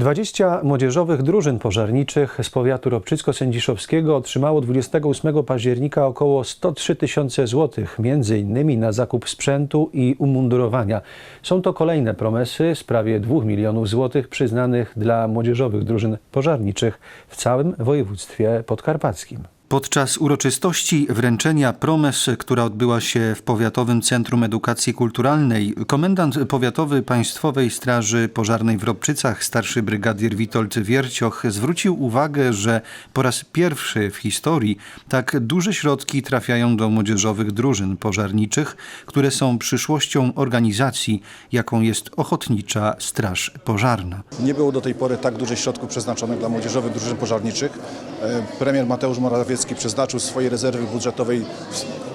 20 młodzieżowych drużyn pożarniczych z powiatu Robczycko-Sędziszowskiego otrzymało 28 października około 103 tysiące złotych, między innymi na zakup sprzętu i umundurowania. Są to kolejne promesy z prawie 2 milionów złotych przyznanych dla młodzieżowych drużyn pożarniczych w całym województwie podkarpackim. Podczas uroczystości wręczenia promes, która odbyła się w Powiatowym Centrum Edukacji Kulturalnej, komendant powiatowy Państwowej Straży Pożarnej w Robczycach, starszy brygadier Witold Wiercioch, zwrócił uwagę, że po raz pierwszy w historii tak duże środki trafiają do młodzieżowych drużyn pożarniczych, które są przyszłością organizacji, jaką jest Ochotnicza Straż Pożarna. Nie było do tej pory tak dużych środków przeznaczonych dla młodzieżowych drużyn pożarniczych. E, Premier Mateusz Morawiecki przeznaczył z swojej rezerwy budżetowej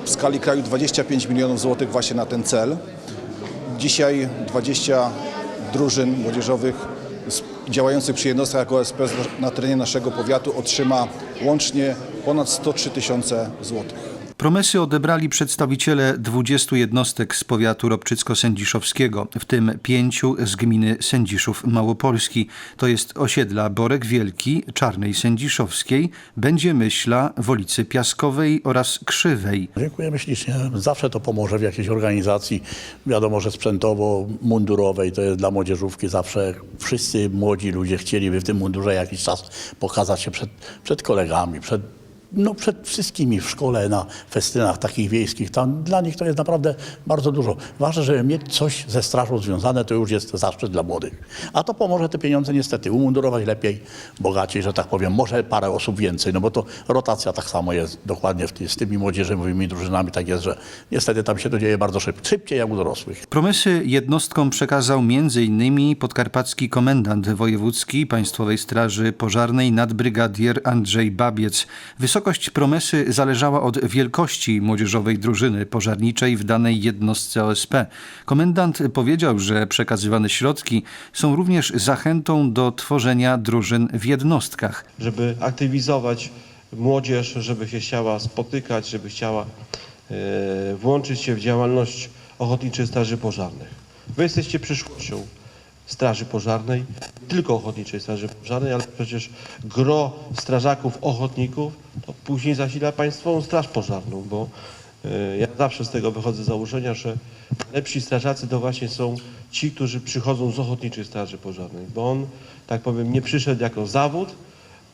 w- skali kraju 25 milionów złotych właśnie na ten cel. Dzisiaj 20 drużyn młodzieżowych działających przy jednostkach OSP na terenie naszego powiatu otrzyma łącznie ponad 103 tysiące złotych. Promesy odebrali przedstawiciele 20 jednostek z powiatu Robczycko-Sędziszowskiego, w tym pięciu z gminy Sędziszów Małopolski. To jest osiedla Borek Wielki, Czarnej Sędziszowskiej, Będzie Myśla, Wolicy Piaskowej oraz Krzywej. Dziękujemy ślicznie. Zawsze to pomoże w jakiejś organizacji, wiadomo, że sprzętowo, mundurowej, to jest dla młodzieżówki zawsze. Wszyscy młodzi ludzie chcieliby w tym mundurze jakiś czas pokazać się przed, przed kolegami, przed, no, przed wszystkimi w szkole, na festynach takich wiejskich. Tam dla nich to jest naprawdę bardzo dużo. Ważne, żeby mieć coś ze strażą związane, to już jest zaszczyt dla młodych. A to pomoże te pieniądze niestety umundurować lepiej, bogaciej, że tak powiem. Może parę osób więcej, no bo to rotacja tak samo jest dokładnie z tymi młodzieżowymi drużynami. Tak jest, że niestety tam się to dzieje bardzo szybko. Szybciej jak u dorosłych. Promesy jednostkom przekazał m.in. podkarpacki komendant wojewódzki Państwowej Straży Pożarnej nadbrygadier Andrzej Babiec. Wysokość promesy zależała od wielkości młodzieżowej drużyny pożarniczej w danej jednostce OSP. Komendant powiedział, że przekazywane środki są również zachętą do tworzenia drużyn w jednostkach. żeby aktywizować młodzież, żeby się chciała spotykać, żeby chciała e, włączyć się w działalność Ochotniczej Straży Pożarnych. Wy jesteście przyszłością Straży Pożarnej, tylko Ochotniczej Straży Pożarnej, ale przecież gro strażaków, ochotników to później zasila Państwową Straż Pożarną, bo e, ja zawsze z tego wychodzę z założenia, że lepsi strażacy to właśnie są ci, którzy przychodzą z Ochotniczej Straży Pożarnej, bo on, tak powiem, nie przyszedł jako zawód,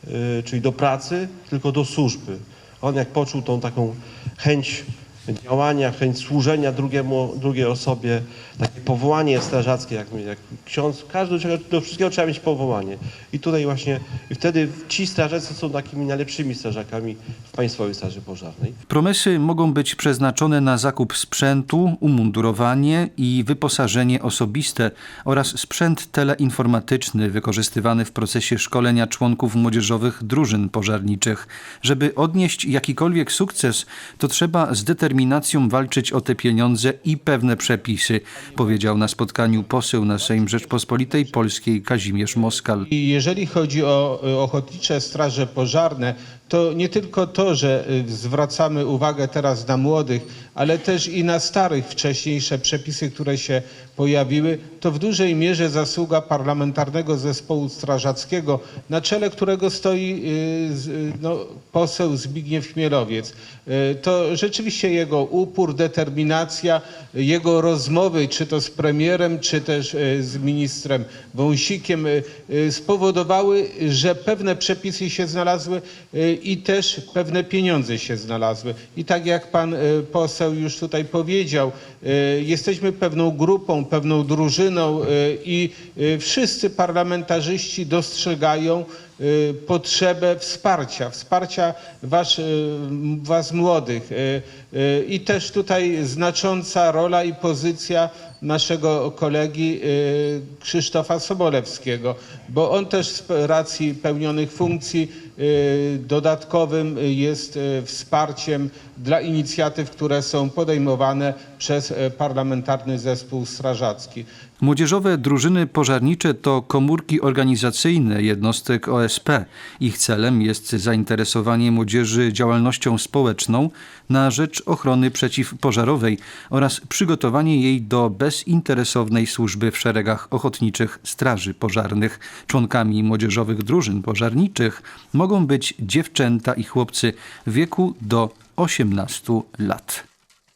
y, czyli do pracy, tylko do służby. On jak poczuł tą taką chęć działania, chęć służenia drugiemu, drugiej osobie, takie powołanie strażackie, jak, jak ksiądz, każdy do, do wszystkiego trzeba mieć powołanie. I tutaj właśnie, i wtedy ci strażacy są takimi najlepszymi strażakami w Państwowej Straży Pożarnej. Promesy mogą być przeznaczone na zakup sprzętu, umundurowanie i wyposażenie osobiste oraz sprzęt teleinformatyczny wykorzystywany w procesie szkolenia członków młodzieżowych drużyn pożarniczych. Żeby odnieść jakikolwiek sukces, to trzeba z determinacją walczyć o te pieniądze i pewne przepisy, powiedział na spotkaniu poseł na Sejm Rzeczpospolitej Polskiej Kazimierz Moskal. Jeżeli chodzi o y, ochotnicze straże pożarne, to nie tylko to, że y, zwracamy uwagę teraz na młodych, ale też i na starych, wcześniejsze przepisy, które się pojawiły, to w dużej mierze zasługa parlamentarnego zespołu strażackiego, na czele którego stoi y, no, poseł Zbigniew Chmielowiec. To rzeczywiście jego upór, determinacja, jego rozmowy, czy to z premierem, czy też y, z ministrem Wąsikiem, y, y, spowodowały, że pewne przepisy się znalazły i też pewne pieniądze się znalazły. I tak jak pan poseł już tutaj powiedział, jesteśmy pewną grupą, pewną drużyną i wszyscy parlamentarzyści dostrzegają potrzebę wsparcia, wsparcia was, y, was młodych. Y, y, I też tutaj znacząca rola i pozycja naszego kolegi y, Krzysztofa Sobolewskiego, bo on też z racji pełnionych funkcji y, dodatkowym jest y, wsparciem dla inicjatyw, które są podejmowane przez y, parlamentarny zespół strażacki. Młodzieżowe drużyny pożarnicze to komórki organizacyjne jednostek OSP. Ich celem jest zainteresowanie młodzieży działalnością społeczną na rzecz ochrony przeciwpożarowej oraz przygotowanie jej do bezinteresownej służby w szeregach ochotniczych straży pożarnych. Członkami młodzieżowych drużyn pożarniczych mogą być dziewczęta i chłopcy w wieku do 18 lat.